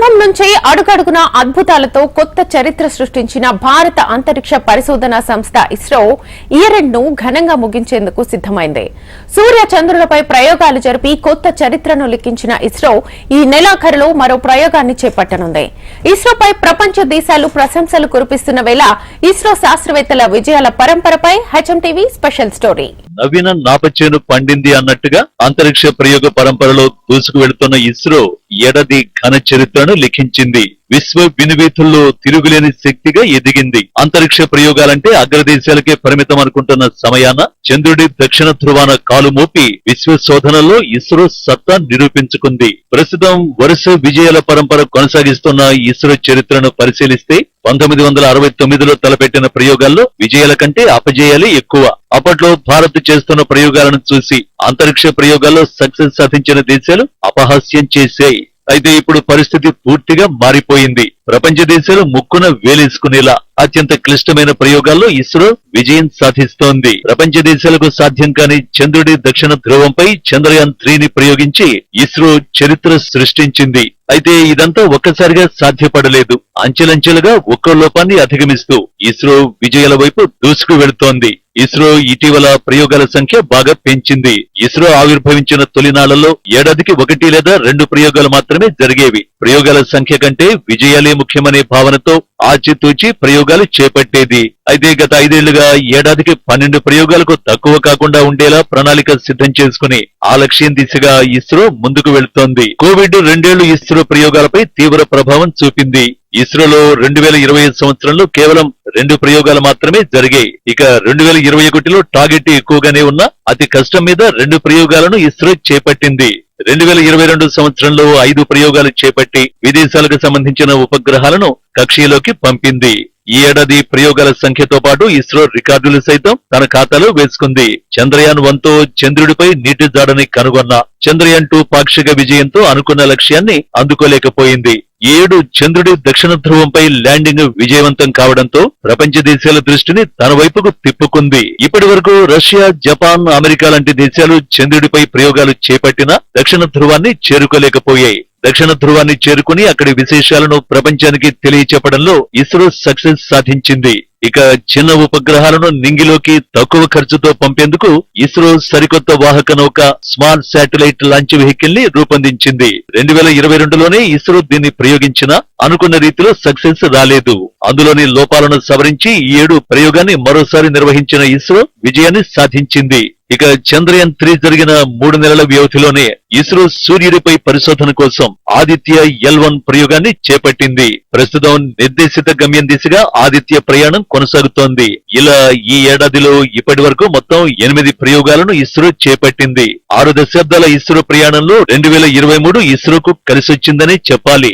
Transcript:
ప్రారంభం నుంచే అడుగడుగున అద్భుతాలతో కొత్త చరిత్ర సృష్టించిన భారత అంతరిక్ష పరిశోధన సంస్థ ఇస్రో ఇయరెండ్ను ఘనంగా ముగించేందుకు సిద్దమైంది సూర్య చంద్రులపై ప్రయోగాలు జరిపి కొత్త చరిత్రను లిఖించిన ఇస్రో ఈ నెలాఖరులో మరో ప్రయోగాన్ని చేపట్టనుంది. ఇస్రోపై ప్రపంచ దేశాలు ప్రశంసలు కురిపిస్తున్న వేళ ఇస్రో శాస్త్రవేత్తల విజయాల పరంపరపై హెచ్ఎం టీవీ స్పెషల్ స్టోరీ. నవీన నాపచేను పండింది అన్నట్టుగా అంతరిక్ష ప్రయోగ పరంపరలో దూసుకు వెళుతున్న ఇస్రో ఏడాది ఘన చరిత్రను లిఖించింది. విశ్వ వినువీతుల్లో తిరుగులేని శక్తిగా ఎదిగింది. అంతరిక్ష ప్రయోగాలంటే అగ్రదేశాలకే పరిమితం అనుకుంటున్న సమయాన చంద్రుడి దక్షిణ ధ్రువాన కాలు మోపి విశ్వ శోధనలో ఇస్రో సత్తా నిరూపించుకుంది. ప్రస్తుతం వరుస విజయాల పరంపర కొనసాగిస్తున్న ఇస్రో చరిత్రను పరిశీలిస్తే పంతొమ్మిది వందల అరవై తొమ్మిదిలో తలపెట్టిన ప్రయోగాల్లో విజయాల కంటే అపజయాలే ఎక్కువ. అప్పట్లో భారత్ చేస్తున్న ప్రయోగాలను చూసి అంతరిక్ష ప్రయోగాల్లో సక్సెస్ సాధించిన దేశాలు అపహాస్యం చేశాయి. అయితే ఇప్పుడు పరిస్థితి పూర్తిగా మారిపోయింది. ప్రపంచ దేశాలు ముక్కున వేలేసుకునేలా అత్యంత క్లిష్టమైన ప్రయోగాల్లో ఇస్రో విజయం సాధిస్తోంది. ప్రపంచ దేశాలకు సాధ్యం కాని చంద్రుడి దక్షిణ ధ్రువంపై చంద్రయాన్ త్రీని ప్రయోగించి ఇస్రో చరిత్ర సృష్టించింది. అయితే ఇదంతా ఒక్కసారిగా సాధ్యపడలేదు. అంచెలంచెలుగా ఒక్కో లోపాన్ని అధిగమిస్తూ ఇస్రో విజయాల వైపు దూసుకు వెళుతోంది ఇస్రో ఇటీవల ప్రయోగాల సంఖ్య బాగా పెంచింది. ఇస్రో ఆవిర్భవించిన తొలినాళ్ళలో ఏడాదికి ఒకటి లేదా రెండు ప్రయోగాలు మాత్రమే జరిగేవి. ప్రయోగాల సంఖ్య కంటే విజయాలే ముఖ్యమనే భావనతో ఆచితూచి ప్రయోగాలు చేపట్టేది. అయితే గత ఐదేళ్ళుగా ఏడాదికి పన్నెండు ప్రయోగాలకు తక్కువ కాకుండా ఉండేలా ప్రణాళిక సిద్ధం చేసుకుని ఆ లక్ష్యం దిశగా ఇస్రో ముందుకు వెళుతోంది. కోవిడ్ రెండేళ్ళు ఇస్రో ప్రయోగాలపై తీవ్ర ప్రభావం చూపింది. ఇస్రోలో రెండు వేల ఇరవై ఐదు సంవత్సరంలో కేవలం రెండు ప్రయోగాలు మాత్రమే జరిగాయి. ఇక రెండు వేల ఇరవై ఒకటిలో టార్గెట్ ఎక్కువగానే ఉన్న అతి కష్టం మీద రెండు ప్రయోగాలను ఇస్రో చేపట్టింది. రెండు వేల ఇరవై రెండు సంవత్సరంలో ఐదు ప్రయోగాలు చేపట్టి విదేశాలకు సంబంధించిన ఉపగ్రహాలను కక్షలోకి పంపింది. ఈ ఏడాది ప్రయోగాల సంఖ్యతో పాటు ఇస్రో రికార్డులు సైతం తన ఖాతాలో వేసుకుంది. చంద్రయాన్ వన్తో చంద్రుడిపై నీటి జాడని కనుగొన్న చంద్రయాన్ టూ పాక్షిక విజయంతో అనుకున్న లక్ష్యాన్ని అందుకోలేకపోయింది. ఏడు చంద్రుడి దక్షిణ ధ్రువంపై ల్యాండింగ్ విజయవంతం కావడంతో ప్రపంచ దేశాల దృష్టిని తన వైపుకు తిప్పుకుంది. ఇప్పటి వరకు రష్యా జపాన్ అమెరికా లాంటి దేశాలు చంద్రుడిపై ప్రయోగాలు చేపట్టినా దక్షిణ ధ్రువాన్ని చేరుకోలేకపోయాయి. దక్షిణ ధ్రువాన్ని చేరుకుని అక్కడి విశేషాలను ప్రపంచానికి తెలియచెప్పడంలో ఇస్రో సక్సెస్ సాధించింది. ఇక చిన్న ఉపగ్రహాలను నింగిలోకి తక్కువ ఖర్చుతో పంపేందుకు ఇస్రో సరికొత్త వాహక నౌక స్మార్ట్ శాటిలైట్ లాంచ్ వెహికల్ని రూపొందించింది. రెండు వేల ఇరవై రెండులోనే ఇస్రో దీన్ని ప్రయోగించిన అనుకున్న రీతిలో సక్సెస్ రాలేదు. అందులోని లోపాలను సవరించి ఈ ఏడు ప్రయోగాన్ని మరోసారి నిర్వహించిన ఇస్రో విజయాన్ని సాధించింది. ఇక చంద్రయాన్ త్రీ జరిగిన మూడు నెలల వ్యవధిలోనే ఇస్రో సూర్యుడిపై పరిశోధన కోసం ఆదిత్య ఎల్ వన్ ప్రయోగాన్ని చేపట్టింది. ప్రస్తుతం నిర్దేశిత గమ్యం దిశగా ఆదిత్య ప్రయాణం కొనసాగుతోంది. ఇలా ఈ ఏడాదిలో ఇప్పటి వరకు మొత్తం ఎనిమిది ప్రయోగాలను ఇస్రో చేపట్టింది. ఆరు దశాబ్దాల ఇస్రో ప్రయాణంలో రెండు వేల ఇరవై మూడు ఇస్రోకు కలిసొచ్చిందని చెప్పాలి.